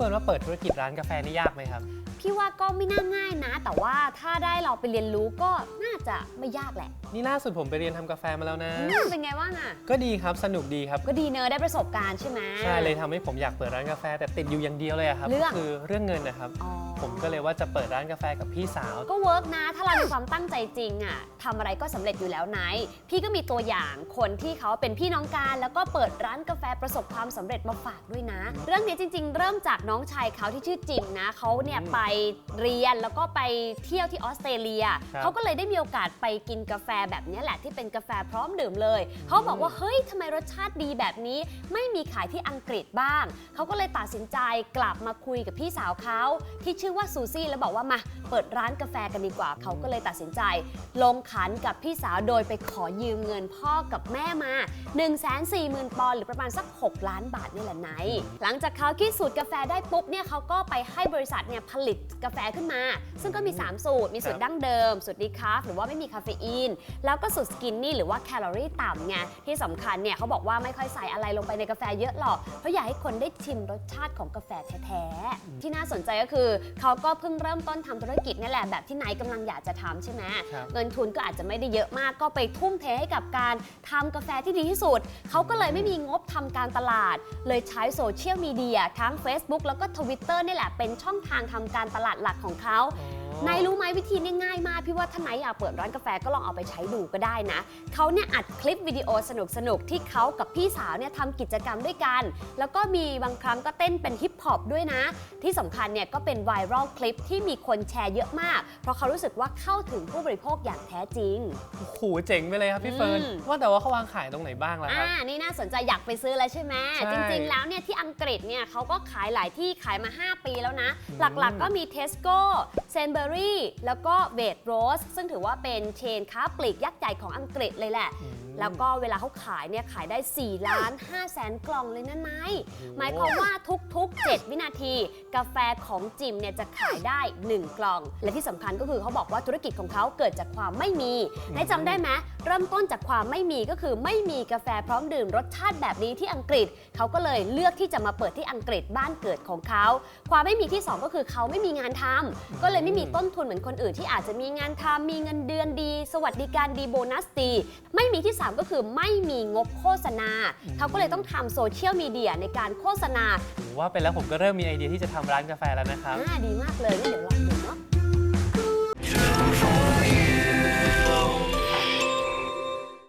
เฟิร์นว่าเปิดธุรกิจร้านกาแฟนี่ยากไหมครับ พี่ว่าก็ไม่น่าง่ายนะ แต่ว่าถ้าได้เราไปเรียนรู้ก็น่าจะไม่ยากแหละนี่ล่าสุดผมไปเรียนทำกาแฟมาแล้วนะ อืมเป็นไงว่างอะ ก็ดีครับสนุกดีครับ ก็ดีเนอะได้ประสบการณ์ใช่ไหม ใช่เลยทำให้ผมอยากเปิดร้านกาแฟแต่ติดอยู่อย่างเดียวเลยอะครับเรื่อง ก็คือเรื่องเงินนะครับ อ๋อผมก็เลยว่าจะเปิดร้านกาแฟกับพี่สาว ก็เวิร์กนะ ถ้าเรามีความตั้งใจจริงอะทำอะไรก็สำเร็จอยู่แล้วไนท์พี่ก็มีตัวอย่างคนที่เขาเป็นพี่น้องกันแล้วก็เปิดร้านกาแฟประสบความสำเร็จมาฝากด้วยนะ เรื่องนี้จริง ๆ เริ่มจากน้องชายเขาที่ชื่อจิมนะเขาเนี่ยอืมไปเรียนแล้วก็ไปเที่ยวที่ออสเตรเลีย ครับเขาก็เลยได้มีโอกาสไปกินกาแฟแบบนี้แหละที่เป็นกาแฟพร้อมดื่มเลย เขาบอกว่า เฮ้ยทำไมรสชาติดีแบบนี้ ไม่มีขายที่อังกฤษบ้าง เขาก็เลยตัดสินใจกลับมาคุยกับพี่สาวเขาที่ชื่อว่าซูซี่แล้วบอกว่ามาเปิดร้านกาแฟกันดีกว่า เขาก็เลยตัดสินใจ ลงขันกับพี่สาวโดยไปขอยืมเงินพ่อกับแม่มา 1 4 0 0 0 0 ปอนด์หรือประมาณสัก 6 ล้านบาทนี่แหละไนท์หลังจากเขาคิดสูตรกาแฟได้ปุ๊บเนี่ยเขาก็ไปให้บริษัทเนี่ยผลิตกาแฟขึ้นมา ซึ่งก็มี 3 สูตร มีสูตรครับดั้งเดิม สูตรดีคาฟหรือว่าไม่มีคาเฟอีน แล้วก็สูตรสกินนี่หรือว่าแคลอรี่ต่ำไง ที่สำคัญเนี่ยเขาบอกว่าไม่ค่อยใส่อะไรลงไปในกาแฟเยอะหรอก เพราะอยากให้คนได้ชิมรสชาติของกาแฟแท้ๆ ที่น่าสนใจก็คือเขาก็เพิ่งเริ่มต้นทำธุรกิจนี่แหละแบบที่ไนท์กำลังอยากจะทำใช่ไหม ครับ เงินทุนก็อาจจะไม่ได้เยอะมากก็ไปทุ่มเทให้กับการทำกาแฟที่ดีที่สุด เขาก็เลยไม่มีงบทำการตลาด เลยใช้โซเชียลมีเดียทั้ง Facebook แล้วก็ Twitter นี่แหละเป็นช่องทางทำการตลาดหลักของเขานายรู้ไหมวิธีนี่ง่ายมาก พี่ว่าถ้านายอยากเปิดร้านกาแฟก็ลองเอาไปใช้ดูก็ได้นะเขาเนี่ยอัดคลิปวิดีโอสนุกๆที่เขากับพี่สาวเนี่ยทำกิจกรรมด้วยกัน แล้วก็มีบางครั้งก็เต้นเป็นฮิปฮอปด้วยนะ ที่สำคัญเนี่ยก็เป็นไวรัลคลิปที่มีคนแชร์เยอะมาก เพราะเขารู้สึกว่าเข้าถึงผู้บริโภคอย่างแท้จริงโอ้โหเจ๋งไปเลยครับพี่เฟิร์นอืมว่าแต่ว่าเขาวางขายตรงไหนบ้างล่ะครับอ่านี่น่าสนใจอยากไปซื้อแล้วใช่ไหมใช่จริง ๆ แล้วเนี่ยที่อังกฤษเนี่ยเขาก็ขายหลายที่ขายมา 5 ปีแล้วนะอืมหลักๆก็มี Tesco s a n b u r y แล้วก็ w a i t สซึ่งถือว่าเป็นเชนค้าปลีกยักษ์ใหญ่ของอังกฤษเลยแหละ แล้วก็เวลาเขาขายเนี่ยขายได้4ล้าน5แสนกล่องเลยนะนายโอ้โหหมายความว่าทุกๆ 7 วินาที กาแฟของจิมเนี่ยจะขายได้ 1 กล่อง และที่สำคัญก็คือเขาบอกว่าธุรกิจของเขาเกิดจากความไม่มีได้จำได้ไหมเริ่มต้นจากความไม่มีก็คือไม่มีกาแฟพร้อมดื่มรสชาติแบบนี้ที่อังกฤษ เขาก็เลยเลือกที่จะมาเปิดที่อังกฤษบ้านเกิดของเขา ความไม่มีที่ 2 ก็คือเขาไม่มีงานทำก็เลยไม่มีต้นทุนเหมือนคนอื่นที่อาจจะมีงานทำมีเงินเดือนดี สวัสดิการดีโบนัสดีไม่มีที่3 ก็คือไม่มีงบโฆษณา เขาก็เลยต้องทำโซเชียลมีเดียในการโฆษณาผมว่าไปแล้วผมก็เริ่มมีไอเดียที่จะทำร้านกาแฟแล้วนะครับ อ่าดีมากเลยงั้นเดี๋ยวลองดู